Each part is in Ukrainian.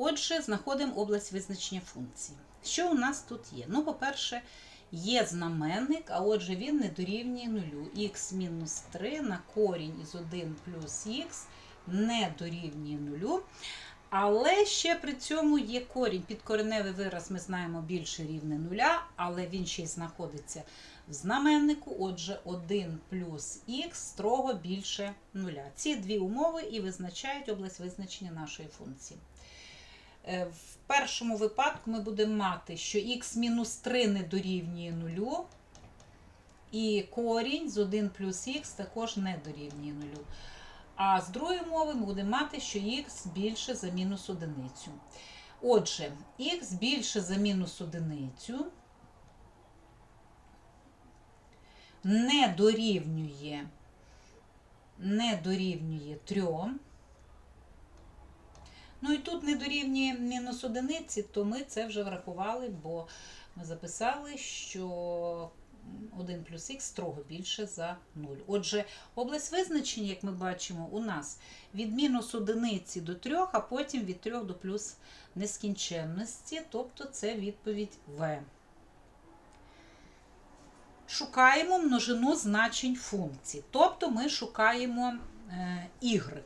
Отже, знаходимо область визначення функції. Що у нас тут є? Ну, по-перше, є знаменник, а отже, він не дорівнює нулю. мінус 3 на корінь із 1 плюс х не дорівнює нулю. Але ще при цьому є корінь. Підкореневий вираз ми знаємо більше рівне нуля, але він ще й знаходиться в знаменнику. Отже, 1 плюс х строго більше нуля. Ці дві умови і визначають область визначення нашої функції. Е, В першому випадку ми будемо мати, що х-3 не дорівнює нулю, і корінь з 1 плюс х також не дорівнює нулю. А з другої мови ми будемо мати, що х більше за мінус одиницю. Отже, х більше за мінус одиницю не дорівнює, не дорівнює 3. Ну і тут не дорівнює мінус одиниці, то ми це вже врахували, бо ми записали, що 1 плюс х строго більше за 0. Отже, область визначення, як ми бачимо, у нас від мінус одиниці до 3, а потім від 3 до плюс нескінченності, тобто це відповідь В. Шукаємо множину значень функцій. Тобто ми шукаємо е, y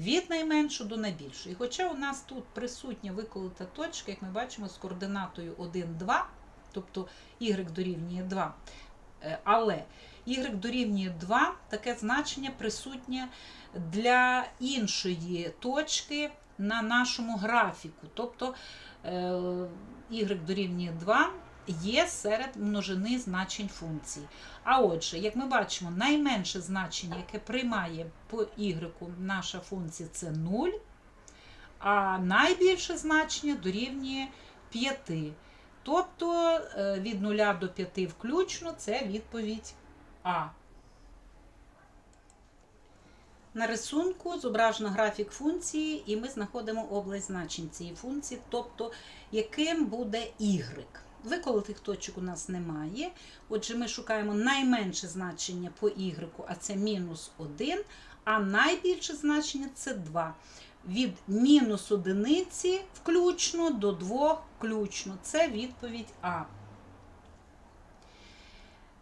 від найменшого до найбільшого. І хоча у нас тут присутня виколота точка, як ми бачимо, з координатою 1, 2, тобто y дорівнює 2. Е, Але y дорівнює 2, таке значення присутнє для іншої точки на нашому графіку. Тобто е, y дорівнює 2 є серед множини значень функцій. А отже, як ми бачимо, найменше значення, яке приймає по y наша функція, це 0, а найбільше значення дорівнює 5. Тобто е, від 0 до 5 включно це відповідь А. На рисунку зображено графік функції, і ми знаходимо область значень цієї функції, тобто яким буде y. Виколотих точок у нас немає. Отже, ми шукаємо найменше значення по y, а це мінус 1, а найбільше значення це 2. Від мінус одиниці включно до 2 включно. Це відповідь А.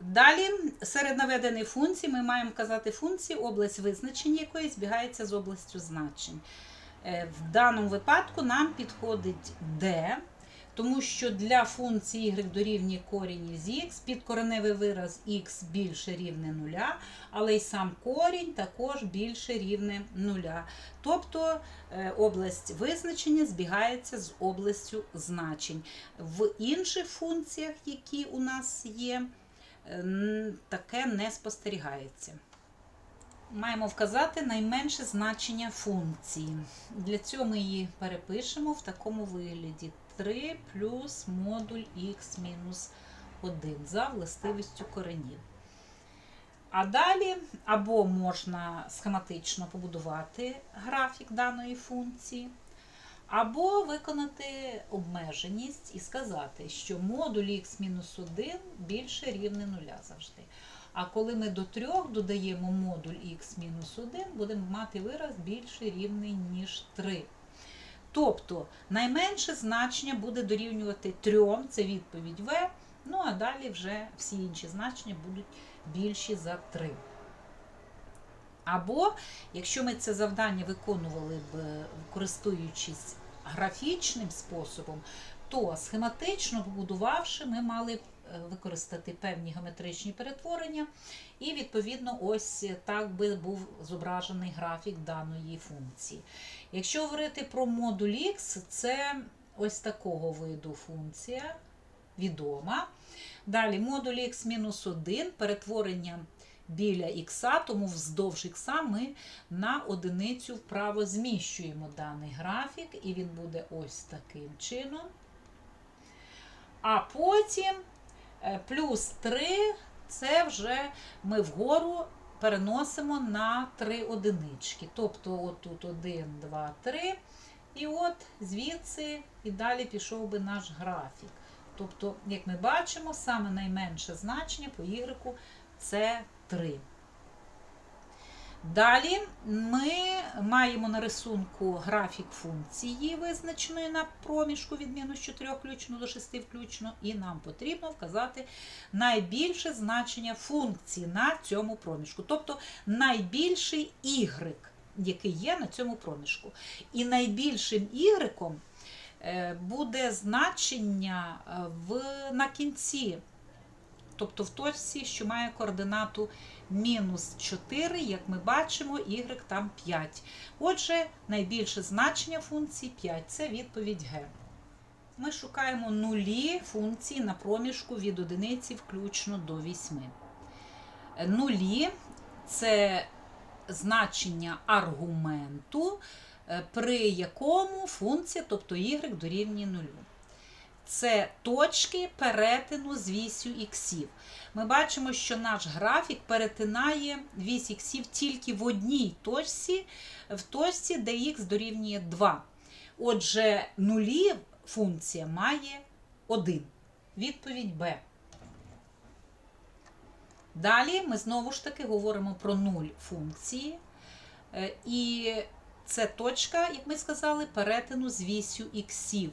Далі, серед наведених функцій, ми маємо казати функції, область визначення якої збігається з областю значень. Е, В даному випадку нам підходить D, тому що для функції y дорівнює корінь із х, підкореневий вираз х більше рівне нуля, але й сам корінь також більше рівне нуля. Тобто е, область визначення збігається з областю значень. В інших функціях, які у нас є, е, таке не спостерігається. Маємо вказати найменше значення функції. Для цього ми її перепишемо в такому вигляді 3 плюс модуль х мінус 1 за властивістю коренів. А далі або можна схематично побудувати графік даної функції, або виконати обмеженість і сказати, що модуль х-1 більше рівне 0 завжди. А коли ми до 3 додаємо модуль х-1, будемо мати вираз більше рівний, ніж 3. Тобто найменше значення буде дорівнювати 3, це відповідь В, ну а далі вже всі інші значення будуть більші за 3. Або, якщо ми це завдання виконували б, користуючись графічним способом, то схематично побудувавши, ми мали використати певні геометричні перетворення, і, відповідно, ось так би був зображений графік даної функції. Якщо говорити про модуль X, це ось такого виду функція відома. Далі модуль x-1 перетворення біля х, тому вздовж х ми на одиницю вправо зміщуємо даний графік, і він буде ось таким чином. А потім плюс 3 це вже ми вгору переносимо на 3 одинички. Тобто, тут 1, 2, 3. І от звідси і далі пішов би наш графік. Тобто, як ми бачимо, саме найменше значення по y це 3. Далі ми маємо на рисунку графік функції, визначеної на проміжку від мінус 4 включно до 6 включно, і нам потрібно вказати найбільше значення функції на цьому проміжку, тобто найбільший y, який є на цьому проміжку. І найбільшим y е, буде значення е, в, на кінці, тобто в точці, що має координату мінус 4, як ми бачимо, y там 5. Отже, найбільше значення функції 5 це відповідь Г. Ми шукаємо нулі функції на проміжку від одиниці включно до 8. Нулі це значення аргументу, е, при якому функція, тобто y, дорівнює нулю. Це точки перетину з вісю іксів. Ми бачимо, що наш графік перетинає вісь іксів тільки в одній точці, в точці, де х дорівнює 2. Отже, нулі функція має 1. Відповідь Б. Далі ми знову ж таки говоримо про нуль функції. Е, І це точка, як ми сказали, перетину з вісю іксів.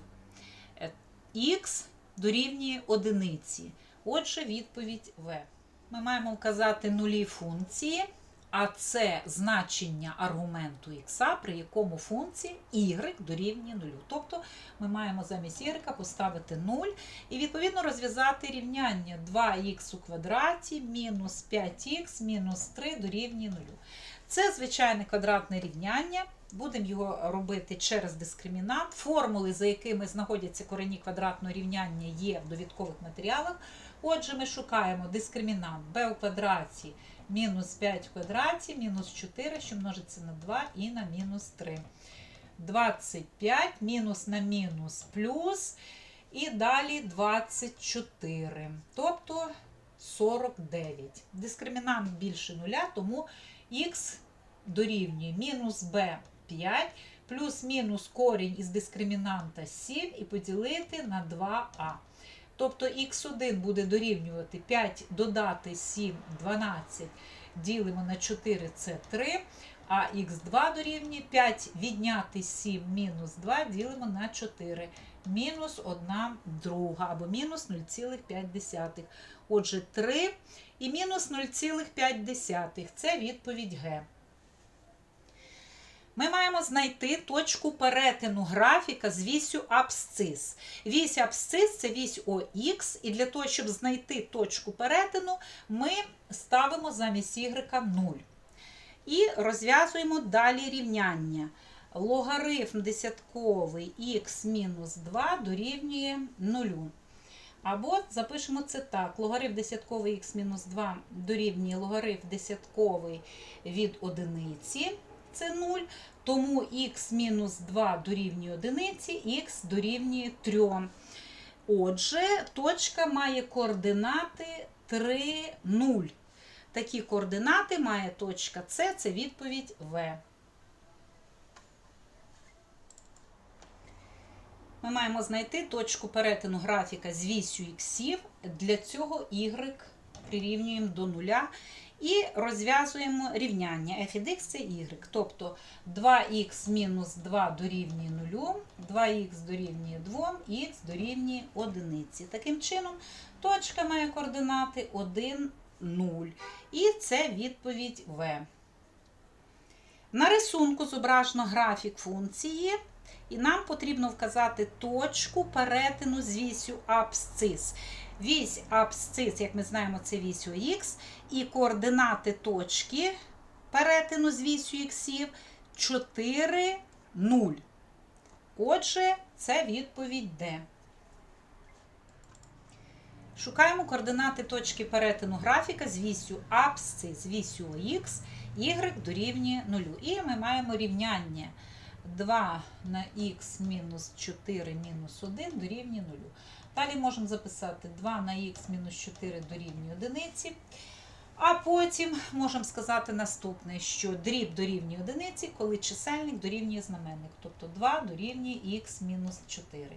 Х дорівнює одиниці. Отже, відповідь В. Ми маємо вказати нулі функції, а це значення аргументу х, при якому функція y дорівнює 0. Тобто ми маємо замість y поставити 0 і відповідно розв'язати рівняння 2х у квадраті мінус 5х мінус 3 дорівнює 0. Це звичайне квадратне рівняння. Будемо його робити через дискримінант. Формули, за якими знаходяться корені квадратного рівняння, є в довідкових матеріалах. Отже, ми шукаємо дискримінант b у квадраті мінус 5 в квадраті, мінус 4, що множиться на 2 і на мінус 3. 25 мінус на мінус плюс. І далі 24. Тобто 49. Дискримінант більше нуля, тому х дорівнює мінус b 5 плюс-мінус корінь із дискримінанта 7 і поділити на 2а. Тобто х1 буде дорівнювати 5 додати 7, 12, ділимо на 4 це 3, а х2 дорівнює 5 відняти 7 мінус 2 ділимо на 4. Мінус 1 друга або мінус 0,5. Отже, 3 і мінус 0,5. Це відповідь Г. Ми маємо знайти точку перетину графіка з вісю абсцис. Вісь абсцис це вісь ОХ, і для того, щоб знайти точку перетину, ми ставимо замість y 0. І розв'язуємо далі рівняння. Логарифм десятковий х мінус 2 дорівнює 0. Або запишемо це так: логарифм десятковий х мінус 2 дорівнює логарифм десятковий від одиниці це 0, тому х мінус 2 дорівнює одиниці, х дорівнює 3. Отже, точка має координати 3, 0. Такі координати має точка С, це відповідь В. Ми маємо знайти точку перетину графіка з вісю іксів. Для цього y прирівнюємо до нуля. І розв'язуємо рівняння f від x це y. Тобто 2х мінус 2 дорівнює 0, 2х дорівнює 2, х дорівнює 1. Таким чином, точка має координати 1, 0. І це відповідь В. На рисунку зображено графік функції. І нам потрібно вказати точку перетину з вісю абсцис. Вісь абсцис, як ми знаємо, це вісь ОХ, і координати точки перетину з вісю іксів 4, 0. Отже, це відповідь Д. Шукаємо координати точки перетину графіка з вісю абсцис, з вісю ОХ, y дорівнює 0. І ми маємо рівняння 2 на х мінус 4 мінус 1 дорівнює 0. Далі можемо записати 2 на х мінус 4 дорівнює 1. А потім можемо сказати наступне, що дріб дорівнює 1, коли чисельник дорівнює знаменник. Тобто 2 дорівнює х мінус 4.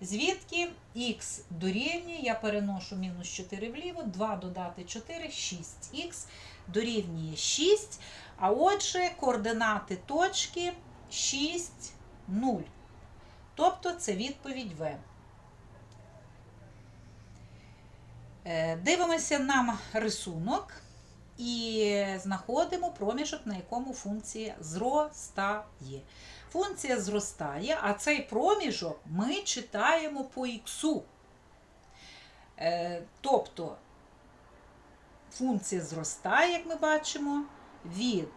Звідки х дорівнює, я переношу мінус 4 вліво, 2 додати 4, 6х дорівнює 6. А отже, координати точки 6, 0. Тобто це відповідь В. Е, Дивимося на рисунок і знаходимо проміжок, на якому функція зростає. Функція зростає, а цей проміжок ми читаємо по іксу. Е, Тобто функція зростає, як ми бачимо, від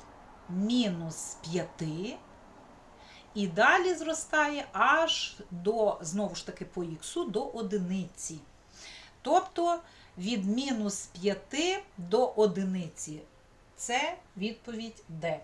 мінус 5 і далі зростає аж до, знову ж таки, по х до одиниці. Тобто від мінус 5 до одиниці. Це відповідь Д.